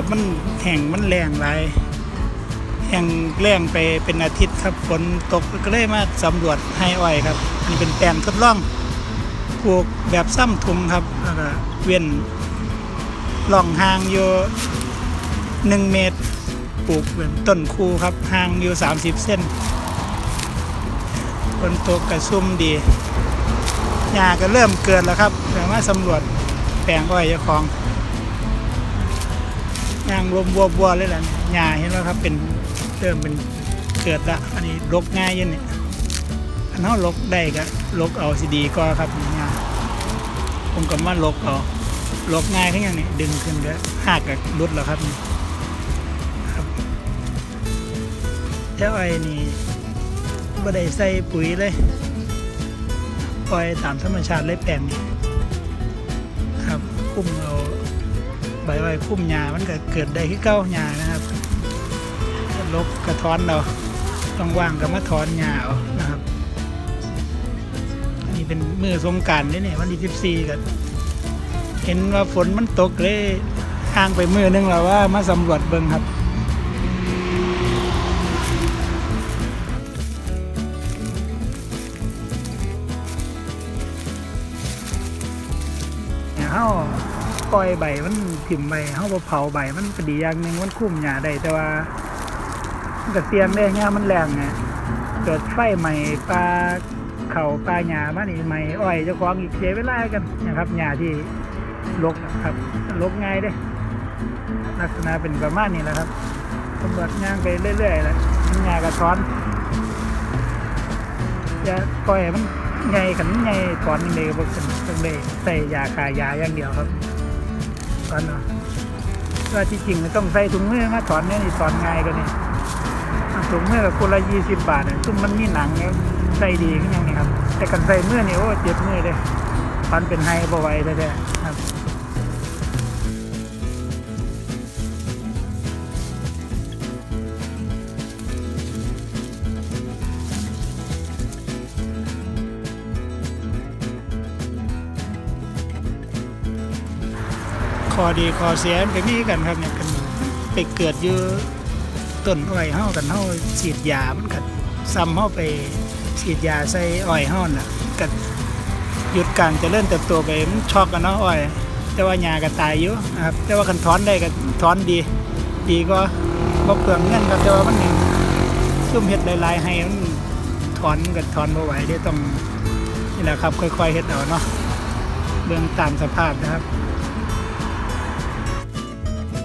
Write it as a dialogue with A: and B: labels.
A: ครับมันแห้งมันแรงหลายแห้งแรงไปเป็นอาทิตย์ครับฝนตกก็เลยมาสำรวจให้อ้อยครับอันนี้เป็นแปลงทดลองปลูกแบบซ้ำทุมครับแล้วก็เว้นล่องห่างอยู่หนึ่งเมตรปลูกเป็นต้นคูครับห่างอยู่สามสิบเส้นฝนตกกระซุ่มดีหญ้าก็เริ่มเกิดแล้วครับแต่มาสำรวจแปลงอ้อยเจ้าของ ยางรวมบัวบัวๆเลยละเนี่ยหญ้าเห็นไหมครับเป็นเริ่มเป็นเกิดละอันนี้ลกง่ายยันเนี่ยอันนั้นลกได้ก็ลกเอาสิดีก็ครับหญ้าผมก็มาลกเอาลกง่ายขึ้นอย่างนี้ดึงขึ้นก็หักกับรุดแล้วครับนี่ครับแล้วไอ้นี่บ่ได้ใส่ปุ๋ยเลยปล่อยตามธรรมชาติเลยแปลงนี่ครับคุ้มเอา ใบไว้คุ้มหญ้ามันก็เกิดได้ที่เก้าหญ้านะครับลบกระท้อนเราต้องว่างก็มาถอนหญ้าเอานะครับนนี้เป็นมือสงการนี่เนี่ยวันที่สิบสี่กันเห็นว่าฝนมันตกเลยห่างไปมือนึงแล้วว่ามาสำรวจเบิ่งครับเนี่ยเฮา ปล่อยใบมันถิ่มใบเฮาบ่เผาใบมันก็ดีอย่างหนึงมันคุ้มหญ้าได้แต่ว่ามันก็เสี่ยงได้งามันแรงไงเกิดไฟใหม่ปลาเข่าปลาหญ้ามานี่ใหม่อ้อยเจ้าของอีกเสียเวลากันนะครับหญ้าที่ลกครับลกง่ายเด้ลักษณะเป็นประมาณนี้แหละครับตำรวจย่างไปเรื่อยๆแหละมันหญ้ากระท้อนอย่าปล่อยมันใหญ่กันใหญ่อนยังไงก็บ่ขึ้นต้องได้ใส่ยาคายาอย่างเดียวครับ ถอนเนาะว่าที่จริงๆต้องใส่ถุงมือมาถอนเนี่ยนี่ถอนง่ายกว่านี่ถุงมือกับคนละยี่สิบบาทเนี่ยซึ่งมันมีหนังเนี่ยใส่ดีขึ้นยังนี่ครับ แต่กันใส่มือเนี่ยโอ้เจ็บมือเลยถอนเป็นไฮบ่ไหวแท้ๆครับ อดีข้อเสียมันก็มีกันครับเนี่ยกันไปเกิดอยู่ต้นอ้อยเฮากันเฮาฉีดยามันก็ซ้ำเฮาไปฉีดยาใส่อ้อยเฮาน่ะก็หยุดการเริญเติบโตไปมันช็อกกันเนาะอ้อย แต่ว่าหญ้าก็ตายอยู่นะครับแต่ว่าคันถอนได้ก็ถอนดี ดีก็บ่เปลืองเงินครับแต่ว่ามันนี่ซุ่มเฮ็ดหลายๆให้มันถอนก็ถอนบ่ไหวเด้ต้องนี่แหละครับค่อยๆเฮ็ดเอาเนาะเบื้องตามสภาพนะครับ